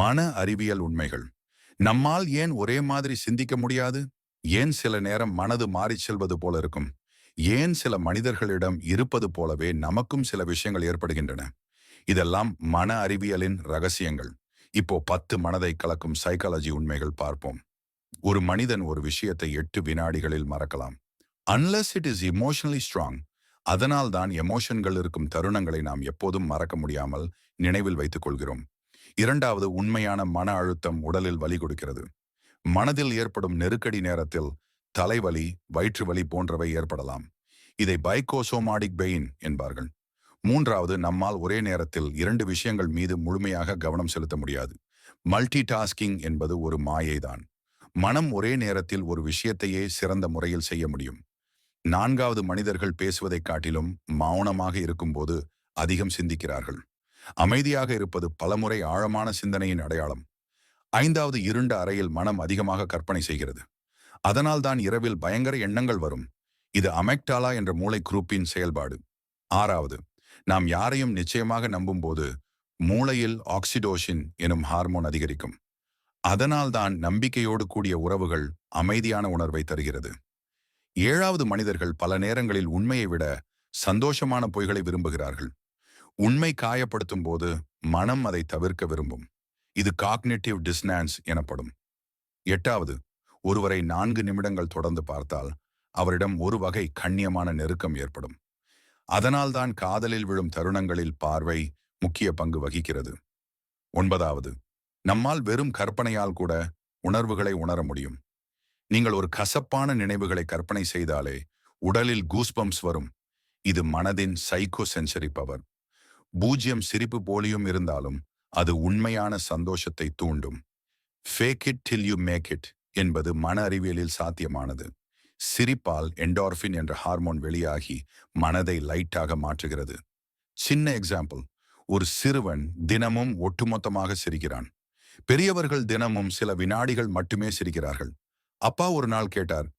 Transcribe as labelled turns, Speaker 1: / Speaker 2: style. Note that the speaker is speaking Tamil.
Speaker 1: மன அறிவியல் உண்மைகள். நம்மால் ஏன் ஒரே மாதிரி சிந்திக்க முடியாது? ஏன் சில நேரம் மனது மாறிச் செல்வது போல இருக்கும்? ஏன் சில மனிதர்களிடம் இருப்பது போலவே நமக்கும் சில விஷயங்கள் ஏற்படுகின்றன? இதெல்லாம் மன அறிவியலின் ரகசியங்கள். இப்போ பத்து மனதை கலக்கும் சைக்காலஜி உண்மைகள் பார்ப்போம். ஒரு மனிதன் ஒரு விஷயத்தை எட்டு வினாடிகளில் மறக்கலாம். Unless it is emotionally strong அதனால் தான் எமோஷன்கள் இருக்கும் தருணங்களை நாம் எப்போதும் மறக்க முடியாமல் நினைவில் வைத்துக் கொள்கிறோம். இரண்டாவது உண்மையான மன அழுத்தம் உடலில் வலி கொடுக்கிறது. மனதில் ஏற்படும் நெருக்கடி நேரத்தில் தலைவலி வயிற்று வலி போன்றவை ஏற்படலாம். இதை பைக்கோசோமாடிக் பெயின் என்பார்கள். மூன்றாவது நம்மால் ஒரே நேரத்தில் இரண்டு விஷயங்கள் மீது முழுமையாக கவனம் செலுத்த முடியாது. மல்டி டாஸ்கிங் என்பது ஒரு மாயைதான். மனம் ஒரே நேரத்தில் ஒரு விஷயத்தையே சிறந்த முறையில் செய்ய முடியும். நான்காவது மனிதர்கள் பேசுவதைக் காட்டிலும் மௌனமாக இருக்கும்போது அதிகம் சிந்திக்கிறார்கள். அமைதியாக இருப்பது பலமுறை ஆழமான சிந்தனையின் அடையாளம். ஐந்தாவது இருண்ட அறையில் மனம் அதிகமாக கற்பனை செய்கிறது. அதனால் தான் இரவில் பயங்கர எண்ணங்கள் வரும். இது அமெக்டாலா என்ற மூளை குரூப்பின் செயல்பாடு. ஆறாவது நாம் யாரையும் நிச்சயமாக நம்பும்போது மூளையில் ஆக்சிடோஷின் எனும் ஹார்மோன் அதிகரிக்கும். அதனால் தான் நம்பிக்கையோடு கூடிய உறவுகள் அமைதியான உணர்வை தருகிறது. ஏழாவது மனிதர்கள் பல நேரங்களில் உண்மையை விட சந்தோஷமான பொய்களை விரும்புகிறார்கள். உண்மை காயப்படுத்தும் போது மனம் அதை தவிர்க்க விரும்பும். இது காக்னேட்டிவ் டிஸ்னான்ஸ் எனப்படும். எட்டாவது ஒருவரை நான்கு நிமிடங்கள் தொடர்ந்து பார்த்தால் அவரிடம் ஒரு வகை கண்ணியமான நெருக்கம் ஏற்படும். அதனால்தான் காதலில் விழும் தருணங்களில் பார்வை முக்கிய பங்கு வகிக்கிறது. ஒன்பதாவது நம்மால் வெறும் கற்பனையால் கூட உணர்வுகளை உணர முடியும். நீங்கள் ஒரு கசப்பான நினைவுகளை கற்பனை செய்தாலே உடலில் கூஸ்பம்ஸ் வரும். இது மனதின் சைக்கோ சென்சரி பவர் பூஜ்யம் சிரிப்பு போலியும் இருந்தாலும் அது உண்மையான சந்தோஷத்தை தூண்டும். Fake it till you make it என்பது மன அறிவியலில் சாத்தியமானது. சிரிப்பால் என்டார்ஃபின் என்ற ஹார்மோன் வெளியாகி மனதை லைட்டாக மாற்றுகிறது. சின்ன எக்ஸாம்பிள் ஒரு சிறுவன் தினமும் ஒட்டுமொத்தமாக சிரிக்கிறான். பெரியவர்கள் தினமும் சில வினாடிகள் மட்டுமே சிரிக்கிறார்கள். அப்பா ஒரு நாள் கேட்டார்